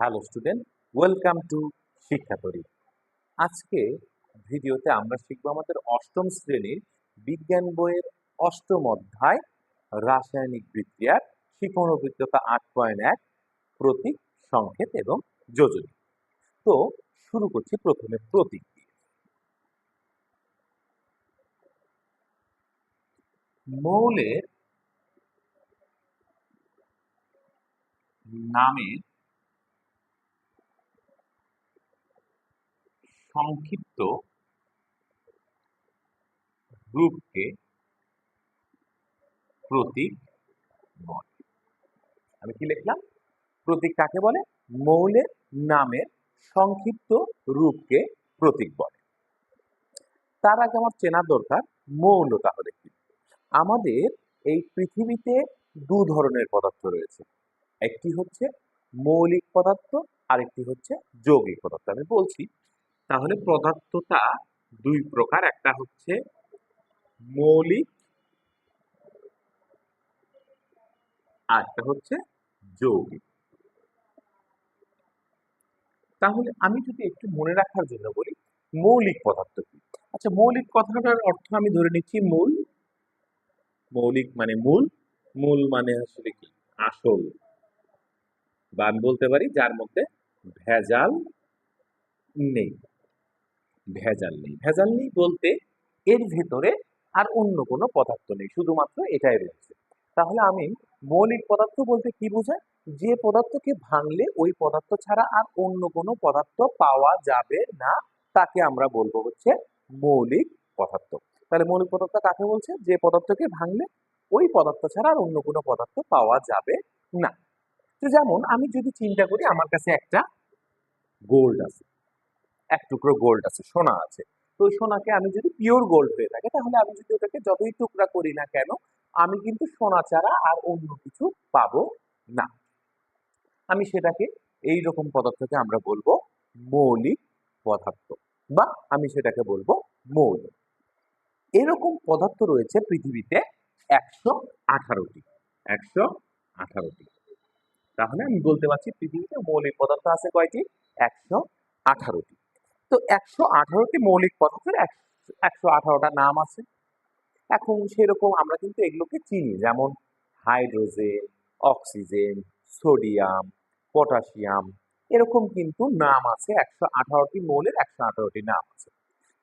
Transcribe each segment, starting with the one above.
Hello student, welcome to শিক্ষা শিক্ষাতরী আজকে ভিডিওতে আমরা শিখব আমাদের অষ্টম শ্রেণির বিজ্ঞান বইয়ের অষ্টম অধ্যায়, রাসায়নিক বিক্রিয়ার শিক্ষণ অভিজ্ঞতা আট পয়েন্ট এক, প্রতীক, সংকেত এবং যোজনী। তো শুরু করছি প্রথমে প্রতীক দিয়ে। মৌলের নামের সংক্ষিপ্ত রূপকে প্রতীক বলে। আমি কি লিখলাম? প্রতীক কাকে বলে? মৌলের নামের সংক্ষিপ্ত রূপকে প্রতীক বলে। তার আগে আমার চেনা দরকার মৌল তাহলে কি? আমাদের এই পৃথিবীতে দু ধরনের পদার্থ রয়েছে। একটি হচ্ছে মৌলিক পদার্থ, আরেকটি হচ্ছে যৌগিক পদার্থ। আমি বলছি তাহলে পদার্থটা দুই প্রকার। একটা হচ্ছে মৌলিক আর একটা হচ্ছে যৌগিক। তাহলে আমি যদি একটু মনে রাখার জন্য বলি, মৌলিক পদার্থ কি? আচ্ছা মৌলিক কথাটার অর্থ আমি ধরে নিচ্ছি মূল। মৌলিক মানে মূল। মূল মানে আসলে কি? আসল। বা আমি বলতে পারি যার মধ্যে ভেজাল নেই। ভেজাল নেই। ভেজাল নেই বলতে এর ভেতরে আর অন্য কোনো পদার্থ নেই, শুধুমাত্র এটাই রয়েছে। তাহলে আমি মৌলিক পদার্থ বলতে কি বোঝায়? যে পদার্থকে ভাঙলে ওই পদার্থ ছাড়া আর অন্য কোনো পদার্থ পাওয়া যাবে না, তাকে আমরা বলব হচ্ছে মৌলিক পদার্থ। তাহলে মৌলিক পদার্থ কাকে বলছে? যে পদার্থকে ভাঙলে ওই পদার্থ ছাড়া আর অন্য কোনো পদার্থ পাওয়া যাবে না। তো যেমন আমি যদি চিন্তা করি, আমার কাছে একটা গোল্ড আছে। এক টুকরো গোল্ড আছে, সোনা আছে। তো ওই সোনাকে আমি যদি পিওর গোল্ড পেয়ে থাকে, তাহলে আমি যদি ওটাকে যতই টুকরা করি না কেন, আমি কিন্তু সোনা ছাড়া আর অন্য কিছু পাবো না। আমি সেটাকে এই রকম পদার্থকে আমরা বলব মৌলিক পদার্থ, বা আমি সেটাকে বলব মৌল। এরকম পদার্থ রয়েছে পৃথিবীতে একশো আঠারোটি একশো আঠারোটি। তাহলে আমি বলতে পারছি পৃথিবীতে মৌলিক পদার্থ আছে কয়টি? একশো আঠারোটি। তো একশো আঠারোটি মৌলিক পদার্থের একশো আঠারোটা নাম আছে। এখন সেরকম আমরা কিন্তু এগুলোকে চিনি, যেমন হাইড্রোজেন, অক্সিজেন, সোডিয়াম, পটাশিয়াম, এরকম কিন্তু নাম আছে, একশো আঠারোটি মৌলের একশো আঠারোটি নাম আছে।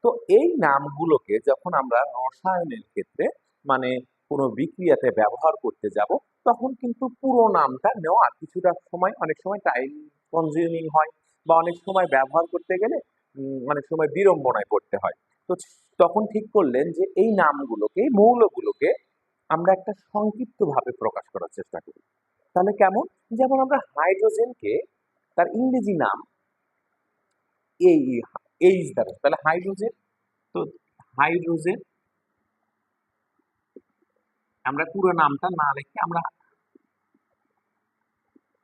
তো এই নামগুলোকে যখন আমরা রসায়নের ক্ষেত্রে মানে কোনো বিক্রিয়াতে ব্যবহার করতে যাব, তখন কিন্তু পুরো নামটা নেওয়া কিছুটা সময়, অনেক সময় টাইম কনজিউমিং হয়, বা অনেক সময় ব্যবহার করতে গেলে অনেক সময় বিড়ম্বনায় পড়তে হয়। তো তখন ঠিক করলেন যে, এই নামগুলোকে, মৌলগুলোকে আমরা একটা সংক্ষিপ্তভাবে প্রকাশ করার চেষ্টা করি। তাহলে কেমন? যেমন আমরা হাইড্রোজেনকে, তার ইংরেজি নাম এই এইচ দ্বারা, তাহলে হাইড্রোজেন, তো হাইড্রোজেন আমরা পুরো নামটা না লিখে আমরা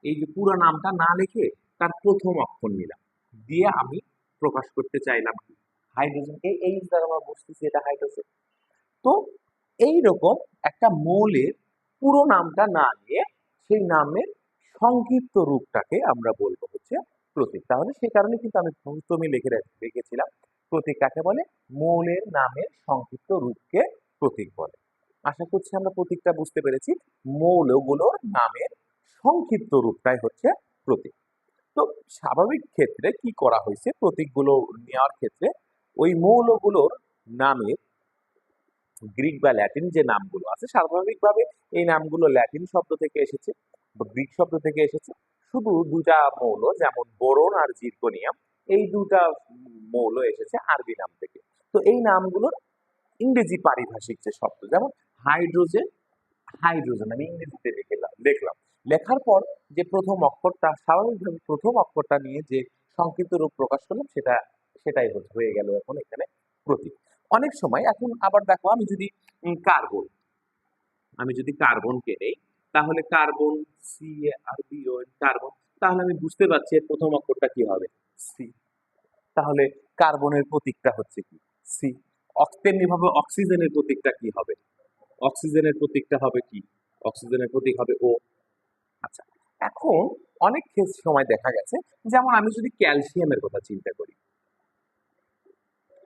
এই যে পুরো নামটা না লিখে তার প্রথম অক্ষর নিলাম। দিয়ে আমি প্রকাশ করতে চাইলাম হাইড্রোজেনকে এই দ্বারা আমরা বুঝতেছি এটা হাইড্রোজেন। তো এই রকম একটা মৌলের পুরো নামটা না নিয়ে সেই নামের সংক্ষিপ্ত রূপটাকে আমরা বলব হচ্ছে প্রতীক। তাহলে সেই কারণে কিন্তু আমি প্রথমে লিখে রেখেছিলাম। প্রতীক কাকে বলে? মৌলের নামের সংক্ষিপ্ত রূপকে প্রতীক বলে। আশা করছি আমরা প্রতীকটা বুঝতে পেরেছি। মৌলগুলোর নামের সংক্ষিপ্ত রূপটাই হচ্ছে প্রতীক। তো স্বাভাবিক ক্ষেত্রে কি করা হয়েছে? প্রতীকগুলো নেওয়ার ক্ষেত্রে ওই মৌলগুলোর নামের গ্রিক বা ল্যাটিন যে নামগুলো আছে, স্বাভাবিকভাবে এই নামগুলো ল্যাটিন শব্দ থেকে এসেছে বা গ্রিক শব্দ থেকে এসেছে। শুধু দুটা মৌল, যেমন বোরন আর জিরকোনিয়াম, এই দুটা মৌল এসেছে আরবি নাম থেকে। তো এই নামগুলোর ইংরেজি পারিভাষিক যে শব্দ, যেমন হাইড্রোজেন হাইড্রোজেন আমি ইংরেজিতে লিখলাম লিখলাম লেখার পর যে প্রথম অক্ষরটা, স্বাভাবিকভাবে প্রথম অক্ষরটা নিয়ে যে সংক্ষিপ্ত রূপ প্রকাশ করলাম, সেটা, সেটাই হয়ে গেল এখন এখানে প্রতীক। অনেক সময় এখন আবার দেখো, আমি যদি কার্বন, আমি যদি কার্বনকে নেই তাহলে carbon C R B O carbon, তাহলে আমি বুঝতে পারছি এর প্রথম অক্ষরটা কি হবে। সি তাহলে কার্বনের প্রতীকটা হচ্ছে কি? সি তেমনি ভাবে অক্সিজেনের প্রতীকটা কি হবে? অক্সিজেনের প্রতীকটা হবে কি? অক্সিজেনের প্রতীক হবে ও আচ্ছা এখন অনেক সময় দেখা গেছে, যেমন আমি যদি ক্যালসিয়ামের কথা চিন্তা করি।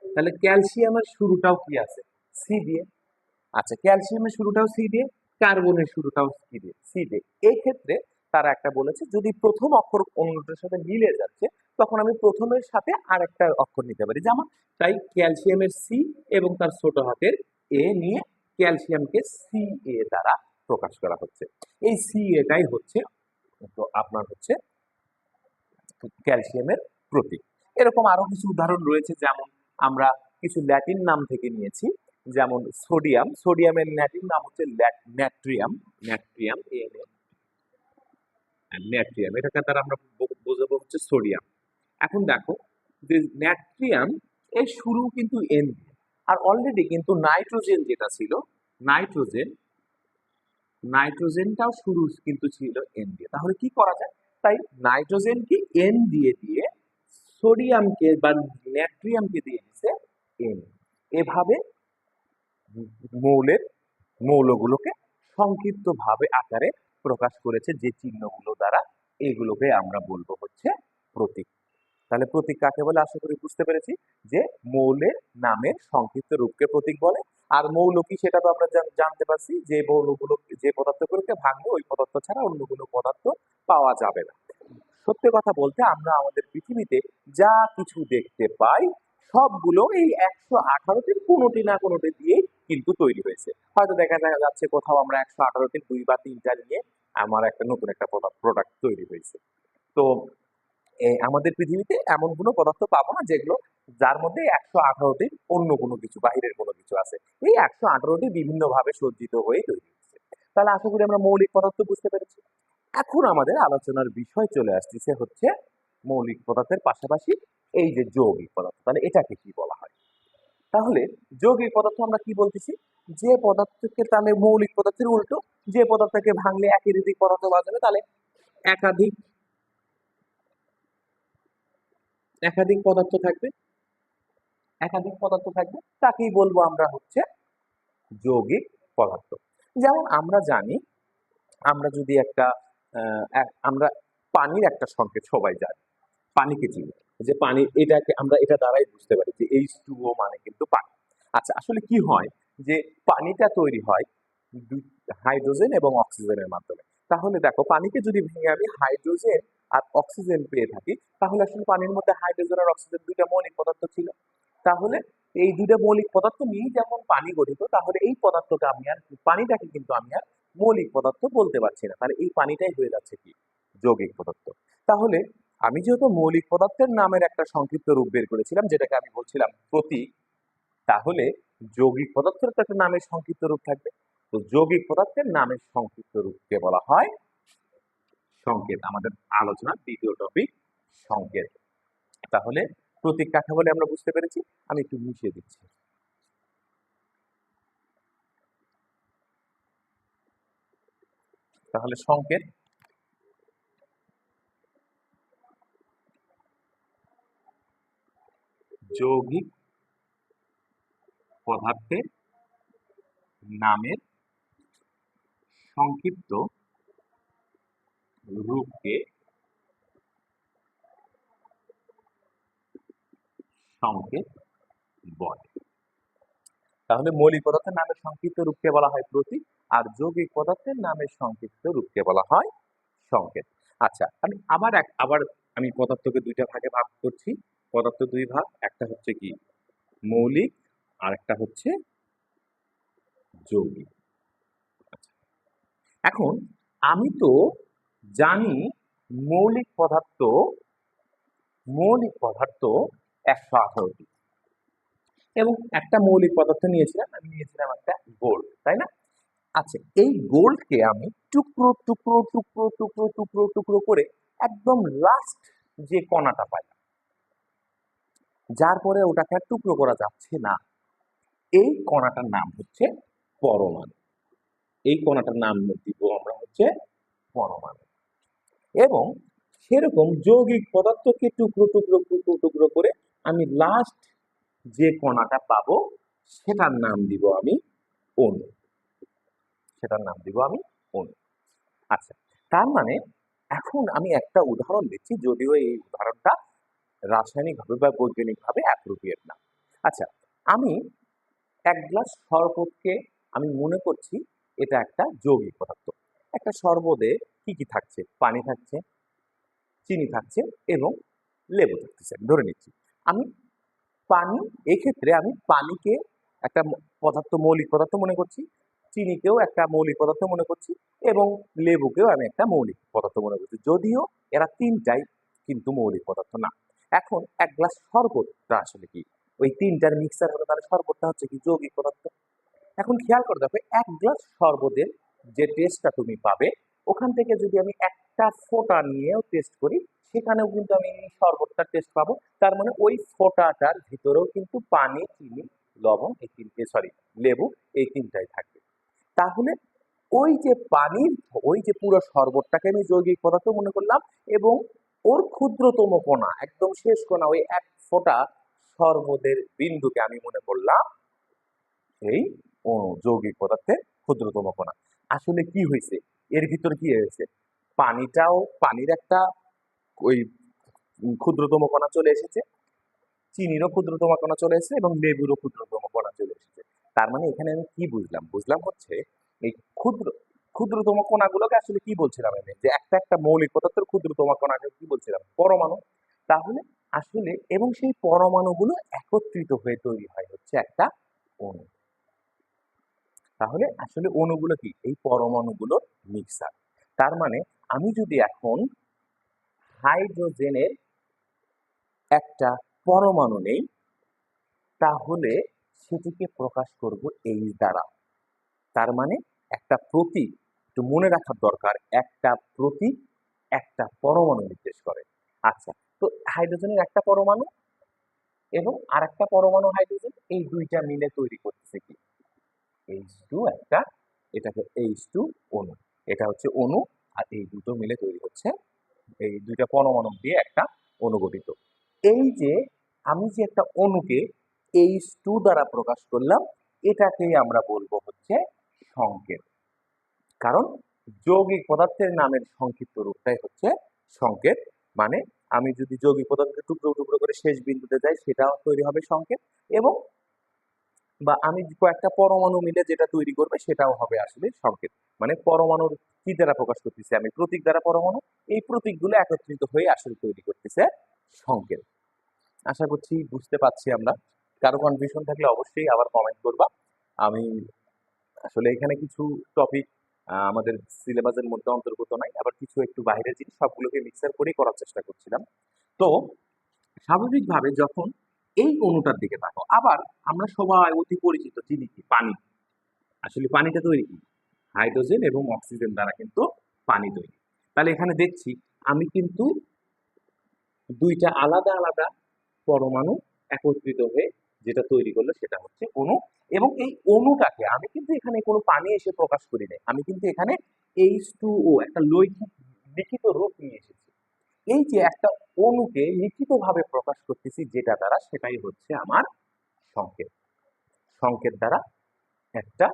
তাহলে ক্যালসিয়ামের শুরুটাও কি আছে? সি দিয়ে। আচ্ছা ক্যালসিয়ামের শুরুটাও সি দিয়ে কার্বনের শুরুটাও কি দিয়ে সি দিয়ে। এই ক্ষেত্রে তারা একটা বলেছে, যদি প্রথম অক্ষর অন্যটার সাথে মিলে যাচ্ছে, তখন আমি প্রথমের সাথে আর একটা অক্ষর নিতে পারি। যেমন, তাই ক্যালসিয়ামের সি এবং তার ছোট হাতের এ নিয়ে ক্যালসিয়ামকে সি এ দ্বারা প্রকাশ করা হচ্ছে। এই সি এটাই হচ্ছে তো আপনার হচ্ছে ক্যালসিয়ামের প্রতীক। এরকম আরও কিছু উদাহরণ রয়েছে যেমন আমরা কিছু ল্যাটিন নাম থেকে নিয়েছি, যেমন সোডিয়াম সোডিয়ামের ল্যাটিন নাম হচ্ছে ন্যাট্রিয়াম ন্যাট্রিয়াম ন্যাট্রিয়াম এটাকে দ্বারা আমরা বোঝাবো হচ্ছে সোডিয়াম এখন দেখো যে ন্যাট্রিয়াম এর শুরু কিন্তু এন আর অলরেডি কিন্তু নাইট্রোজেন যেটা ছিল নাইট্রোজেন নাইট্রোজেনটাও শুরু কিন্তু ছিল এন দিয়ে। তাহলে কি করা যায়? তাই নাইট্রোজেনকে এন দিয়ে দিয়ে সোডিয়ামকে বা ন্যাট্রিয়ামকে দিয়ে দিচ্ছে এন এভাবে মৌলের মৌলগুলোকে সংক্ষিপ্ত ভাবে আকারে প্রকাশ করেছে যে চিহ্নগুলো দ্বারা। এগুলোকে আমরা বলব হচ্ছে প্রতীক। তাহলে প্রতীক কাকে বলে? আশা করি বুঝতে পেরেছি যে মৌলের নামের সংক্ষিপ্ত রূপকে প্রতীক বলে। আর মৌল কি সেটা তো আমরা জানতে পারছি। যে মৌলগুলো, যে পদার্থগুলোকে ভাঙলে ওই পদার্থ ছাড়া অন্য কোনো পদার্থ পাওয়া যাবে না। সত্যি কথা বলতে আমরা আমাদের পৃথিবীতে যা কিছু দেখতে পাই, সবগুলো এই একশো আঠারোটির কোনোটি না কোনোটি দিয়েই কিন্তু তৈরি হয়েছে। হয়তো দেখা যাচ্ছে কোথাও আমরা একশো আঠারোটির দুই বা তিনটা নিয়ে আমার একটা নতুন একটা প্রোডাক্ট তৈরি হয়েছে। তো আমাদের পৃথিবীতে এমন কোনো পদার্থ পাবো না যেগুলো যার মধ্যে একশো আঠারোটি অন্য কোনো কিছু, বাহিরের কোনো কিছু আছে। এই একশো আঠারোটি বিভিন্ন ভাবে সজ্জিত হয়ে তৈরি হচ্ছে তাহলে আশা করি আমরা মৌলিক পদার্থ বুঝতে পেরেছি। এখন আমাদের আলোচনার বিষয় চলে আসতেছে হচ্ছে মৌলিক পদার্থের পাশাপাশি এই যে যৌগিক পদার্থ, তাহলে এটাকে কি বলা হয়? তাহলে যৌগিক পদার্থ আমরা কি বলতেছি? যে পদার্থকে তাহলে মৌলিক পদার্থের উল্টো, যে পদার্থকে ভাঙলে একই রীতিক পদার্থ পাওয়া যাবে, তাহলে একাধিক একাধিক পদার্থ থাকবে। একাধিক পদার্থ থাকবে, তাকেই বলব আমরা হচ্ছে যৌগিক পদার্থ। যেমন আমরা জানি, আমরা যদি একটা আমরা পানির একটা সংকেত সবাই জানি, পানিকে চিনি, যে পানি এটাকে আমরা এটা দ্বারাই বুঝতে পারি যে এইচ টু ও মানে কিন্তু পানি। আচ্ছা আসলে কি হয়? যে পানিটা তৈরি হয় হাইড্রোজেন এবং অক্সিজেনের মাধ্যমে। তাহলে দেখো, পানিকে যদি ভেঙে আমি হাইড্রোজেন আর অক্সিজেন পেয়ে থাকি, তাহলে আসলে পানির মধ্যে হাইড্রোজেন আর অক্সিজেন দুইটা মৌলিক পদার্থ ছিল। তাহলে এই দুইটা মৌলিক পদার্থ নিয়েই যেমন পানি গঠিত, তাহলে এই পদার্থটা আমি আর পানিটাকে কিন্তু আমি আর মৌলিক পদার্থ বলতে পারছি না। তাহলে এই পানিটাই হয়ে যাচ্ছে কি? যৌগিক পদার্থ। তাহলে আমি যেহেতু মৌলিক পদার্থের নামের একটা সংক্ষিপ্ত রূপ বের করেছিলাম, যেটাকে আমি বলছিলাম প্রতীক, তাহলে যৌগিক পদার্থের তো একটা নামের সংক্ষিপ্ত রূপ থাকবে। তো যৌগিক পদার্থের নামের সংক্ষিপ্ত রূপকে বলা হয় সংকেত। আমাদের আলোচনার দ্বিতীয় টপিক সংকেত। তাহলে প্রতীক কাকে বলে আমরা বুঝতে পেরেছি? আমি একটু মিশিয়ে দিচ্ছি। তাহলে সংকেত। যৌগিক পদার্থের নামের সংক্ষিপ্ত রূপকে সংকেত বলে। তাহলে মৌলিক পদার্থের নামের সংক্ষিপ্ত রূপকে বলা হয় প্রতীক, আর যৌগিক পদার্থের নামের সংক্ষিপ্ত রূপকে বলা হয় সংকেত। আচ্ছা আমি আবার এক, আবার আমি পদার্থকে দুইটা ভাগে ভাগ করছি। পদার্থ দুই ভাগ, একটা হচ্ছে কি? মৌলিক, আর একটা হচ্ছে যৌগিক। আচ্ছা। এখন আমি তো জানি মৌলিক পদার্থ মৌলিক পদার্থ একশো আঠারোটি এবং একটা মৌলিক পদার্থ নিয়েছিলাম, আমি নিয়েছিলাম একটা গোল্ড, তাই না? আচ্ছা এই গোল্ডকে আমি টুকরো টুকরো টুকরো টুকরো টুকরো টুকরো করে একদম লাস্ট যে কণাটা পাইলাম, যার পরে ওটাকে আর টুকরো করা যাচ্ছে না, এই কণাটার নাম হচ্ছে পরমাণু। এই কণাটার নাম দিব আমরা হচ্ছে পরমাণু। এবং সেরকম যৌগিক পদার্থকে টুকরো টুকরো টুকরো টুকরো করে আমি লাস্ট যে কণাটা পাবো, সেটার নাম দিব আমি অণু। সেটার নাম দিব আমি অণু। আচ্ছা তার মানে এখন আমি একটা উদাহরণ দিচ্ছি, যদিও এই উদাহরণটা রাসায়নিকভাবে বা বৈজ্ঞানিকভাবে অ্যাপ্রোপ্রিয়েট না। আচ্ছা আমি এক গ্লাস শরবতকে আমি মনে করছি এটা একটা যৌগিক পদার্থ। একটা শরবতে কি কি থাকছে? পানি থাকছে, চিনি থাকছে এবং লেবু থাকতেছে ধরে নিচ্ছি। আমি পানি, এক্ষেত্রে আমি পানিকে একটা পদার্থ, মৌলিক পদার্থ মনে করছি। চিনিকেও একটা মৌলিক পদার্থ মনে করছি এবং লেবুকেও আমি একটা মৌলিক পদার্থ মনে করছি। যদিও এরা তিনটাই কিন্তু মৌলিক পদার্থ না। এখন এক গ্লাস শরবতটা আসলে কি? ওই তিনটার মিক্সার হলো তাহলে শরবতটা হচ্ছে কি যৌগিক পদার্থ? এখন খেয়াল করে দেখো, এক গ্লাস শরবতের যে টেস্টটা তুমি পাবে, ওখান থেকে যদি আমি একটা ফোঁটা নিয়েও টেস্ট করি সেখানেও কিন্তু আমি এই শরবতটার টেস্ট পাবো। তার মানে ওই ফোঁটাটার ভিতরেও কিন্তু পানি, চিনি, লবণ এই তিনটে সরি লেবু এই তিনটাই থাকবে। তাহলে ওই যে পানির, ওই যে পুরো শরবতটাকে আমি যৌগিক পদার্থ মনে করলাম এবং ওর ক্ষুদ্রতম কোনা একদম শেষ কণা, ওই এক ফোঁটা শরবতের বিন্দুকে আমি মনে করলাম, এই যৌগিক পদার্থের ক্ষুদ্রতম কণা। আসলে কি হয়েছে? এর ভিতর কি হয়েছে? পানিটাও, পানির একটা ওই ক্ষুদ্রতম কণা চলে এসেছে। চিনিরও ক্ষুদ্রতম কণা চলে এসেছে এবং লেবুরও ক্ষুদ্রতম কণা চলে এসেছে। তার মানে এখানে আমি কি বুঝলাম? বুঝলাম হচ্ছে এই ক্ষুদ্র, ক্ষুদ্রতম কণাগুলোকে আসলে কি বলছিলাম আমি? যে একটা একটা মৌলিক পদার্থের ক্ষুদ্রতম কণাকে কি বলছিলাম? পরমাণু। তাহলে আসলে এবং সেই পরমাণুগুলো একত্রিত হয়ে তৈরি হয় হচ্ছে একটা অণু। তাহলে আসলে অণুগুলো কি? এই পরমাণুগুলোর মিক্সার। তার মানে আমি যদি এখন হাইড্রোজেনের একটা পরমাণু নেই, তাহলে সেটিকে প্রকাশ করব এই দ্বারা। তার মানে একটা প্রতীক একটু মনে রাখার দরকার, একটা প্রতীক একটা পরমাণু নির্দেশ করে। আচ্ছা তো হাইড্রোজেনের একটা পরমাণু এবং আর একটা পরমাণু হাইড্রোজেন, এই দুইটা মিলে তৈরি করতেছে কি? এইচ টু একটা, এটাকে এইচ টু অণু। এটা হচ্ছে অণু আর এই দুটো মিলে তৈরি হচ্ছে এই দুইটা পরমাণু দিয়ে একটা অণু গঠিত। এই যে আমি যে একটা অণুকে এইচ টু দ্বারা প্রকাশ করলাম, এটাকেই আমরা বলব হচ্ছে সংকেত। কারণ যৌগিক পদার্থের নামের সংক্ষিপ্ত রূপটাই হচ্ছে সংকেত। মানে আমি যদি যৌগিক পদার্থকে টুকরো টুকরো করে শেষ বিন্দুতে যাই, সেটাও তৈরি হবে সংকেত এবং বা আমি কয়েকটা পরমাণু মিলে যেটা তৈরি করবে সেটাও হবে আসলে সংকেত। মানে পরমাণুর কি দ্বারা প্রকাশ করতেছে? আমি প্রতীক দ্বারা পরমাণু। এই প্রতীকগুলো একত্রিত হয়ে আসলে তৈরি করতেছে সংকেত। আশা করছি বুঝতে পারছি আমরা। কারও কনফিউশন থাকলে অবশ্যই আবার কমেন্ট করবা। আমি আসলে এখানে কিছু টপিক আমাদের সিলেবাসের মধ্যে অন্তর্গত নাই। আবার কিছু একটু বাইরের জিনিস, সবগুলোকে মিক্সার করেই করার চেষ্টা করছিলাম। তো, স্বাভাবিকভাবে যখন এই অণুটার দিকে তাকাও। আবার আমরা সবাই অতি পরিচিত চিনি কি? পানি। আসলে পানিটা তৈরি কি? হাইড্রোজেন এবং অক্সিজেন দ্বারা কিন্তু পানি তৈরি। তাহলে এখানে দেখছি, আমি কিন্তু দুইটা আলাদা আলাদা পরমাণু একত্রিত হয়ে যেটা তৈরি করল সেটা হচ্ছে অণু। এবং এই অণুটাকে আমি কিন্তু এখানে কোনো পানি এসে প্রকাশ করি নাই। আমি কিন্তু এখানে এইচ টু ও একটা লৈখিক লিখিত রূপ নিয়ে এসেছি। এই যে একটা অণুকে লিখিতভাবে প্রকাশ করতেছি, যেটা দ্বারা সেটাই হচ্ছে আমার সংকেত। সংকেত দ্বারা একটা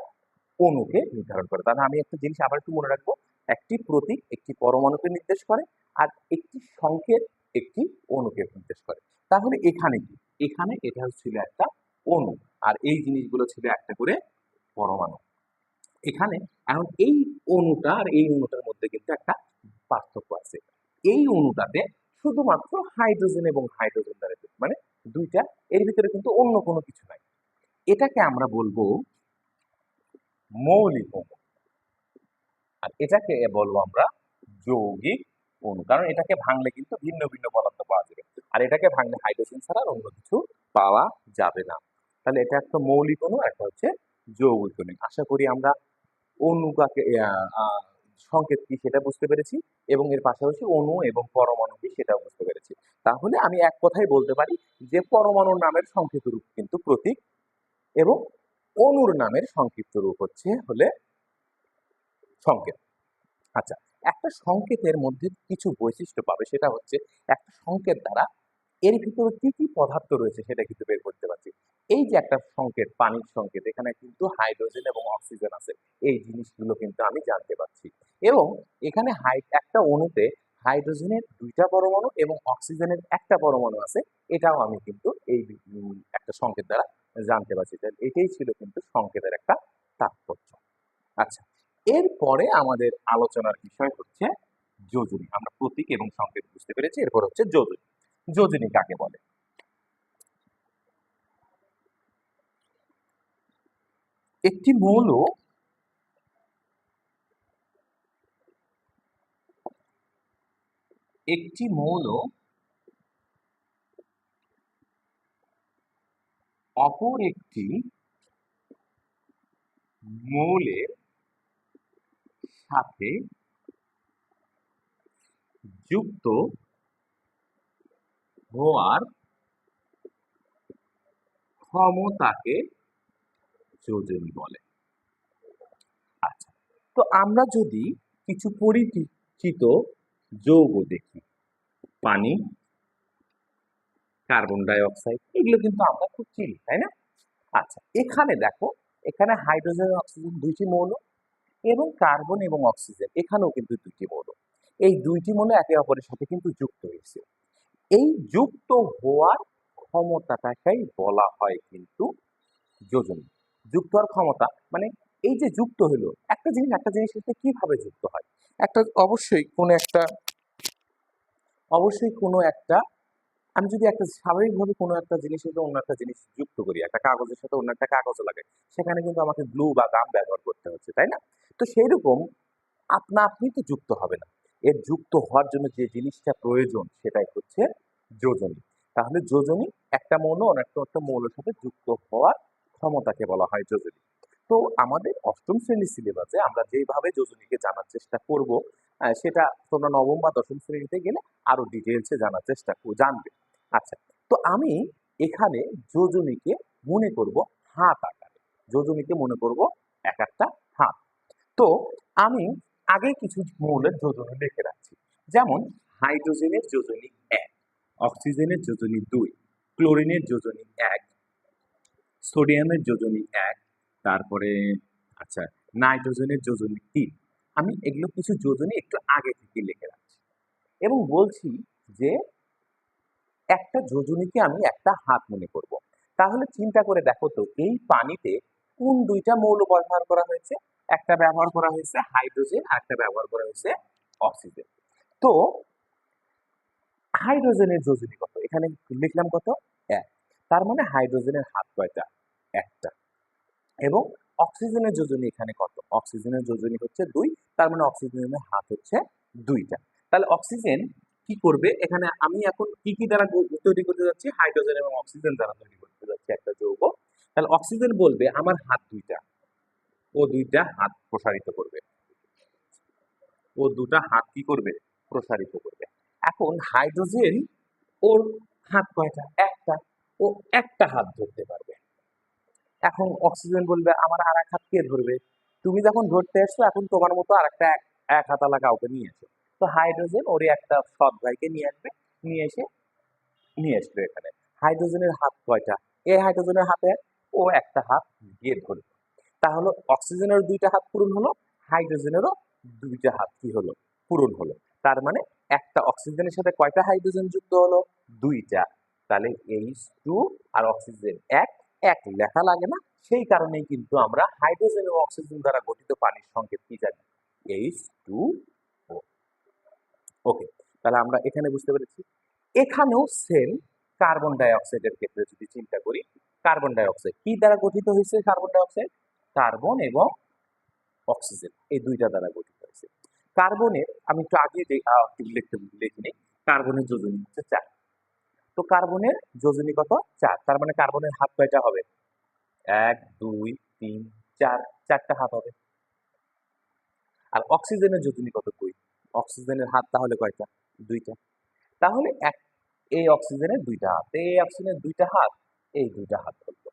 অণুকে নির্ধারণ করে। তাহলে আমি একটা জিনিস আবার একটু মনে রাখব, একটি প্রতীক একটি পরমাণুকে নির্দেশ করে আর একটি সংকেত একটি অণুকে নির্দেশ করে। তাহলে এখানে কি? এখানে এটা ছিল একটা অণু আর এই জিনিসগুলো ছিল একটা করে পরমাণু। এখানে এখন এই অণুটা আর এই অণুটার মধ্যে কিন্তু একটা পার্থক্য এই অণুটাতে শুধুমাত্র হাইড্রোজেন এবং হাইড্রোজেন দ্বারা। মানে দুইটা, এর ভিতরে কিন্তু অন্য কোনো কিছু নাই। এটাকে আমরা বলব মৌলিক অণু। আর এটাকে বলব আমরা যৌগিক অণু। কারণ এটাকে ভাঙলে কিন্তু ভিন্ন ভিন্ন পদার্থ পাওয়া যাবে। আর এটাকে ভাঙলে হাইড্রোজেন ছাড়া অন্য কিছু পাওয়া যাবে না। তাহলে এটা একটা মৌলিক অণু একটা হচ্ছে যৌগিক অণু। আশা করি আমরা অণুকাকে সংকেত কি সেটা বুঝতে পেরেছি এবং এর পাশাপাশি অণু এবং পরমাণু কি সেটাও বুঝতে পেরেছি। তাহলে আমি এক কথাই বলতে পারি যে পরমাণুর নামের সংক্ষিপ্ত রূপ কিন্তু প্রতীক এবং অণুর নামের সংক্ষিপ্ত রূপ হচ্ছে হলে সংকেত। আচ্ছা একটা সংকেতের মধ্যে কিছু বৈশিষ্ট্য পাবে সেটা হচ্ছে একটা সংকেত দ্বারা এর ভিতরে কি কি পদার্থ রয়েছে সেটা কিন্তু বের করতে পারছি। এই যে একটা সংকেত, পানির সংকেত, এখানে কিন্তু হাইড্রোজেন এবং অক্সিজেন আছে। এই জিনিসগুলো কিন্তু আমি জানতে পারছি। এবং এখানে হাই একটা অণুতে হাইড্রোজেনের দুইটা পরমাণু এবং অক্সিজেনের একটা পরমাণু আছে। এটাও আমি কিন্তু এই একটা সংকেত দ্বারা জানতে পারছি। এটাই ছিল কিন্তু সংকেতের একটা তাৎপর্য। আচ্ছা এরপরে আমাদের আলোচনার বিষয় হচ্ছে যোজনী। আমরা প্রতীক এবং সংকেত বুঝতে পেরেছি, এরপর হচ্ছে যোজনী। যোজনী কাকে বলে? একটি মৌল একটি মৌল অপর একটি মৌলের সাথে যুক্ত হওয়ার ক্ষমতাকে যোজনী বলে। আচ্ছা তো আমরা যদি কিছু পরিচিত যৌগ দেখি, পানি, কার্বন ডাই অক্সাইড এগুলো কিন্তু আমরা খুব চিনি, তাই না? আচ্ছা এখানে দেখো, এখানে হাইড্রোজেন, অক্সিজেন দুইটি মৌল এবং কার্বন এবং অক্সিজেন, এখানেও কিন্তু দুইটি মৌল। এই দুইটি মৌল একে অপরের সাথে কিন্তু যুক্ত হয়েছে। এই যুক্ত হওয়ার ক্ষমতাটাকেই বলা হয় কিন্তু যোজনী। যুক্ত হওয়ার ক্ষমতা মানে এই যে যুক্ত হলো, একটা জিনিস, একটা জিনিসের সাথে কীভাবে যুক্ত হয়? একটা অবশ্যই কোনো একটা, অবশ্যই কোনো একটা, আমি যদি একটা স্বাভাবিকভাবে কোনো একটা জিনিসের সাথে অন্য একটা জিনিস যুক্ত করি, একটা কাগজের সাথে অন্য একটা কাগজ লাগাই সেখানে কিন্তু আমাকে গ্লু বা গাম ব্যবহার করতে হচ্ছে, তাই না? তো সেই রকম আপনা আপনি তো যুক্ত হবে না। এর যুক্ত হওয়ার জন্য যে জিনিসটা প্রয়োজন, সেটাই হচ্ছে যোজনী। তাহলে যোজনী একটা মৌল, অন্য একটা মৌলের সাথে যুক্ত হওয়ার ক্ষমতাকে বলা হয় যোজনী। তো আমাদের অষ্টম শ্রেণির সিলেবাসে আমরা যেভাবে যোজনীকে জানার চেষ্টা করব সেটা তোমরা নবম বা দশম শ্রেণীতে গেলে আরও ডিটেলসে জানার চেষ্টা জানবে। আচ্ছা তো আমি এখানে যোজনীকে মনে করব হাত আকারে। যোজনীকে মনে করব এক একটা হাত। তো আমি আগে কিছু মৌলের যোজনী লিখে রাখছি। যেমন হাইড্রোজেনের যোজনী এক, অক্সিজেনের যোজনী দুই, ক্লোরিনের যোজনী এক সোডিয়ামের যোজনী এক, তারপরে আচ্ছা নাইট্রোজেনের যোজনী তিন। আমি এগুলো কিছু যোজনী একটু আগে থেকে লিখে রাখছি। এবং বলছি যে, একটা যোজনীকে আমি একটা হাত মনে করব। তাহলে চিন্তা করে দেখো তো, এই পানিতে কোন দুইটা মৌল ব্যবহার করা হয়েছে? একটা ব্যবহার করা হয়েছে হাইড্রোজেন আর একটা ব্যবহার করা হয়েছে অক্সিজেন। তো, হাইড্রোজেনের যোজনী কত? এখানে লিখলাম কত? এক। তার মানে হাইড্রোজেনের হাত কয়টা? একটা। এবং অক্সিজেনের যোজনী এখানে কত? অক্সিজেনের যোজনী হচ্ছে দুই, তার মানে অক্সিজেনের হাত হচ্ছে দুইটা। তাহলে অক্সিজেন কি করবে? এখানে আমি এখন কি কি দ্বারা তৈরি করতে যাচ্ছি? হাইড্রোজেন এবং অক্সিজেন দ্বারা তৈরি করতে যাচ্ছি একটা যৌগ। তাহলে অক্সিজেন বলবে আমার হাত দুইটা, ও দুইটা হাত প্রসারিত করবে। ও দুটা হাত কি করবে? প্রসারিত করবে। এখন হাইড্রোজেন ওর হাত কয়টা? একটা। ও একটা হাত ধরতে পারবে। এখন অক্সিজেন বলবে, আমার আর এক হাত কে ধরবে? তুমি যখন ধরতে এসছো, এখন তোমার মতো আর একটা এক হাতালা কাউকে নিয়ে এসো। তো হাইড্রোজেন ওরই একটা সৎ ভাইকে নিয়ে আসবে, নিয়ে এসে, নিয়ে আসবে এখানে। হাইড্রোজেনের হাত কয়টা? এই হাইড্রোজেনের হাতে ও একটা হাত গিয়ে ধরবে। তাহলে অক্সিজেনের দুইটা হাত পূরণ হলো হাইড্রোজেনেরও দুইটা হাত কি হলো? পূরণ হলো। তার মানে একটা অক্সিজেনের সাথে কয়টা হাইড্রোজেন যুক্ত হলো? দুইটা। তাহলে এইচ টু আর অক্সিজেন এক এক লেখা লাগে না, সেই কারণেই কিন্তু আমরা হাইড্রোজেন এবং অক্সিজেন দ্বারা গঠিত পানির সংকেত কি জানি? এইচ টু ও ওকে তাহলে আমরা এখানে বুঝতে পেরেছি। এখানেও সেম কার্বন ডাই অক্সাইডের ক্ষেত্রে যদি চিন্তা করি কার্বন ডাই অক্সাইড কি দ্বারা গঠিত হয়েছে কার্বন ডাই অক্সাইড কার্বন এবং অক্সিজেন এই দুইটা দ্বারা গঠিত হয়েছে। কার্বনের আমি একটু আগে লিখতে লিখে নিই কার্বনের যোজনী হচ্ছে চার। তো কার্বনের যোজনী কত চার, তার মানে কার্বনের হাত কয়টা হবে? এক, দুই, তিন, চার, চারটা হাত হবে। আর অক্সিজেনের যোজনী কত দুই অক্সিজেনের হাত তাহলে কয়টা? দুইটা। তাহলে এক, এই অক্সিজেনের দুইটা হাত এই অক্সিজেনের দুইটা হাত এই দুইটা হাত ধরলো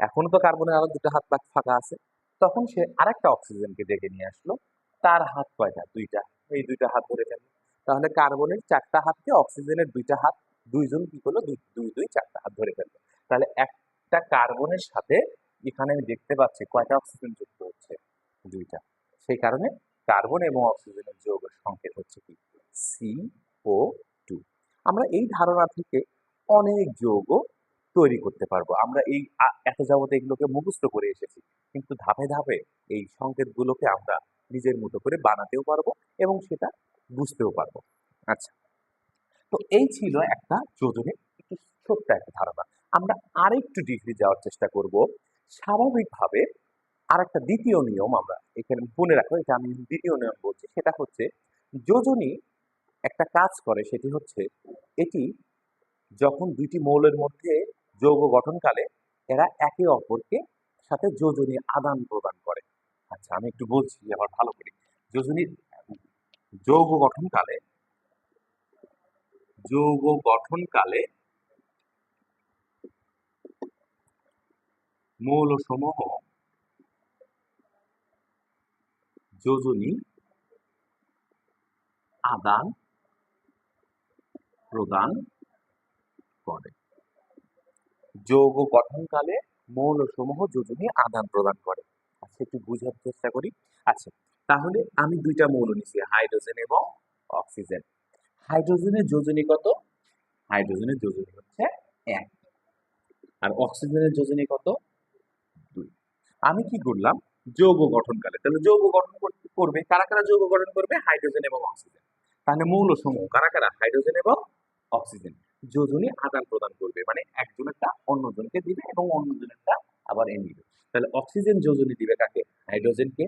এখনও তো কার্বনের আরও দুটো হাত ফাঁকা আছে। তখন সে আরেকটা অক্সিজেনকে ডেকে নিয়ে আসলো। তার হাত কয়টা? দুইটা। এই দুইটা হাত ধরে ফেলল। তাহলে কার্বনের চারটা হাতকে অক্সিজেনের দুইটা হাত দুইজন কি করল? দুই দুই দুই চারটা হাত ধরে ফেলল। তাহলে একটা কার্বনের সাথে এখানে আমি দেখতে পাচ্ছি কয়টা অক্সিজেন যুক্ত হচ্ছে? দুইটা। সেই কারণে কার্বন এবং অক্সিজেনের যৌগের সংকেত হচ্ছে কি? সি ও টু আমরা এই ধারণা থেকে অনেক যৌগ তৈরি করতে পারব। আমরা এই এত যাবত এগুলোকে মুখস্থ করে এসেছি। কিন্তু ধাপে ধাপে এই সংকেতগুলোকে আমরা নিজের মতো করে বানাতেও পারব এবং সেটা বুঝতেও পারব। আচ্ছা। তো এই ছিল একটা যোজনের একটু ছোট্ট একটা ধারণা। আমরা আরেকটু ডিগ্রি যাওয়ার চেষ্টা করব। স্বাভাবিকভাবে আর একটা দ্বিতীয় নিয়ম আমরা এখানে মনে রাখো এটা আমি দ্বিতীয় নিয়ম বলছি, সেটা হচ্ছে যোজনী একটা কাজ করে, সেটি হচ্ছে এটি যখন দুইটি মৌলের মধ্যে যৌগ গঠনকালে এরা একে অপরকে সাথে যোজনী আদান প্রদান করে। আচ্ছা আমি একটু বলছি, আবার ভালো করে। যোজনীর যৌগ গঠনকালে যৌগ গঠনকালে মৌলসমূহ যোজনী, আদান প্রদান করে। যৌগ গঠনকালে মৌলসমূহ যোজনী, আদান প্রদান করে। আচ্ছা একটু বুঝার চেষ্টা করি। আচ্ছা তাহলে আমি দুইটা মৌল নিছি, হাইড্রোজেন এবং অক্সিজেন। হাইড্রোজেনের যোজনী কত? হাইড্রোজেনের যোজনী হচ্ছে এক। আর অক্সিজেনের যোজনী কত? দুই। আমি কি করলাম? যৌগ গঠনকালে তাহলে যৌগ গঠন করবে, কারা কারা যৌগ গঠন করবে? হাইড্রোজেন এবং অক্সিজেন। তাহলে মৌল সমূহ কারা কারা? হাইড্রোজেন এবং অক্সিজেন। যোজনী আদান প্রদান করবে মানে একজনেরটা অন্যজনকে দিবে এবং অন্যজনেরটা আবার এ নিবে তাহলে অক্সিজেন যোজনী দিবে কাকে? হাইড্রোজেনকে।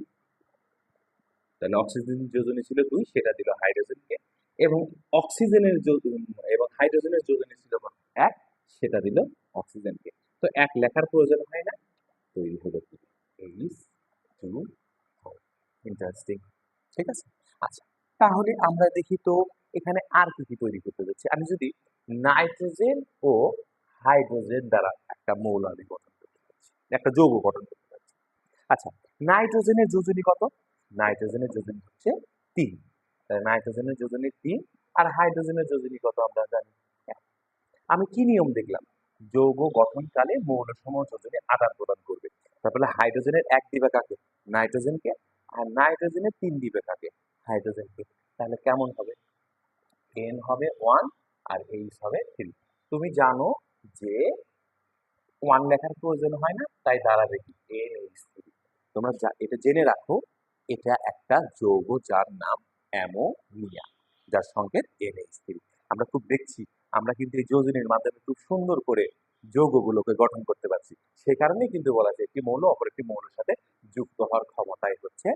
তাহলে অক্সিজেন যোজনী ছিল দুই, সেটা দিল হাইড্রোজেনকে। এবং অক্সিজেনের এবং হাইড্রোজেনের যোজনী ছিল এক, সেটা দিল অক্সিজেনকে। তো এক লেখার প্রয়োজন হয় না, তৈরি হলো কি? এইচ টু ইন্টারেস্টিং ঠিক আছে? আচ্ছা তাহলে আমরা দেখি তো এখানে আর কি কি তৈরি করতে যাচ্ছি আমি যদি নাইট্রোজেন ও হাইড্রোজেন দ্বারা একটা মৌল আমি গঠন করতে পারছি একটা যৌগ গঠন করতে পারছি আচ্ছা নাইট্রোজেনের যোজনী কত? নাইট্রোজেনের যোজনী হচ্ছে তিন। নাইট্রোজেনের যোজনী তিন আর হাইড্রোজেনের যোজনী কত আমরা জানি। আমি কি নিয়ম দেখলাম? যৌগ গঠনকালে মৌলসমূহ যোজনে আদান প্রদান করবে। তারপরে হাইড্রোজেনের এক দিবে কাকে? নাইট্রোজেনকে। আর নাইট্রোজেনের তিন দিবে কাকে? হাইড্রোজেনকে। তাহলে কেমন হবে? এন হবে ওয়ান আর এইচ হবে থ্রি তুমি জানো যে ওয়ান লেখার প্রয়োজন হয় না, তাই দাঁড়াবে কি? এন এইচ থ্রি তোমরা এটা জেনে রাখো, এটা একটা যৌগ যার নাম অ্যামোনিয়া, যার সংকেত এন এইচ থ্রি আমরা খুব দেখছি, আমরা কিন্তু এই যোজনীর মাধ্যমে খুব সুন্দর করে যৌগগুলোকে গঠন করতে পারছি। সে কারণেই কিন্তু বলা যায় একটি মৌল অপর একটি মৌলের সাথে যুক্ত হওয়ার ক্ষমতাই হচ্ছে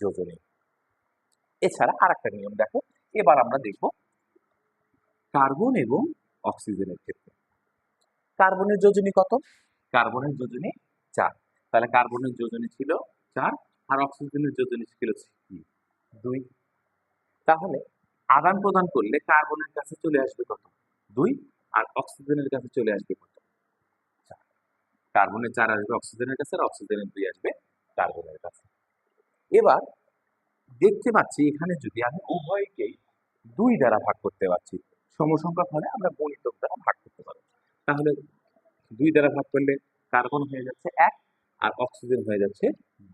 যোজনী। এছাড়া আর একটা নিয়ম দেখো, এবার আমরা দেখব কার্বন এবং অক্সিজেনের ক্ষেত্রে। কার্বনের যোজনী কত? কার্বনের যোজনী চার। তাহলে কার্বনের যোজনী ছিল চার আর অক্সিজেনের যোজনী ছিল দুই তাহলে আদান প্রদান করলে কার্বনের কাছে চলে আসবে কত? দুই, আর অক্সিজেনের কাছে চলে আসবে কত? কার্বনের চার আসবে অক্সিজেনের কাছে, আর অক্সিজেনের দুই আসবে কার্বনের কাছে। এবার দেখতে পাচ্ছি এখানে যদি আমি উভয়কেই দুই দ্বারা ভাগ করতে পারছি, সমসংখ্যক হলে আমরা গণিতক দ্বারা ভাগ করতে পারব। তাহলে দুই দ্বারা ভাগ করলে কার্বন হয়ে যাচ্ছে এক, আর অক্সিজেন হয়ে যাচ্ছে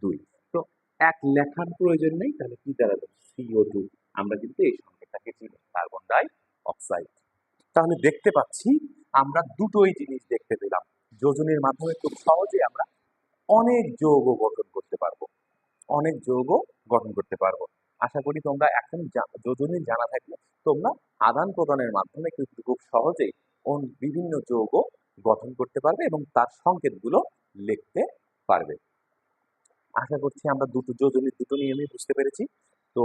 দুই। তো এক লেখার প্রয়োজন নেই, তাহলে কি দ্বারা সিও টু আমরা কিন্তু এই চিনি কার্বন ডাই অক্সাইড তাহলে দেখতে পাচ্ছি আমরা দুটোই জিনিস দেখতে পেলাম। যোজনের মাধ্যমে খুব সহজে আমরা অনেক যৌগ গঠন করতে পারব। অনেক যৌগ গঠন করতে পারব। আশা করি তোমরা এখন যোজনী জানা থাকলে তোমরা আদান প্রদানের মাধ্যমে কিন্তু খুব সহজেই বিভিন্ন যৌগ গঠন করতে পারবে এবং তার সংকেতগুলো লিখতে পারবে। আশা করছি আমরা দুটো, যোজনীর দুটো নিয়মই বুঝতে পেরেছি। তো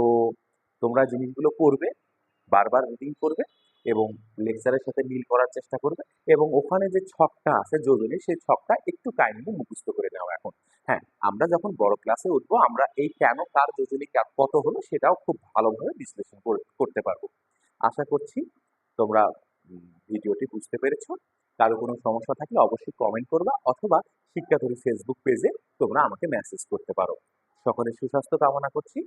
তোমরা জিনিসগুলো করবে, বারবার রিডিং করবে এবং লেকচারের সাথে মিল করার চেষ্টা করবে এবং ওখানে যে ছকটা আছে যোজনী সেই ছকটা একটু কাইন্ডলি মুখস্থ করে নাও এখন। হ্যাঁ আমরা যখন বড় ক্লাসে উঠবো, আমরা এই কেন কার যোজনী কত হলো সেটাও খুব ভালোভাবে বিশ্লেষণ করে- করতে পারব। আশা করছি তোমরা ভিডিওটি বুঝতে পেরেছ। কারও কোনো সমস্যা থাকলে অবশ্যই কমেন্ট করবা অথবা শিক্ষাধরী ফেসবুক পেজে তোমরা আমাকে মেসেজ করতে পারো। সকলের সুস্বাস্থ্য কামনা করছি।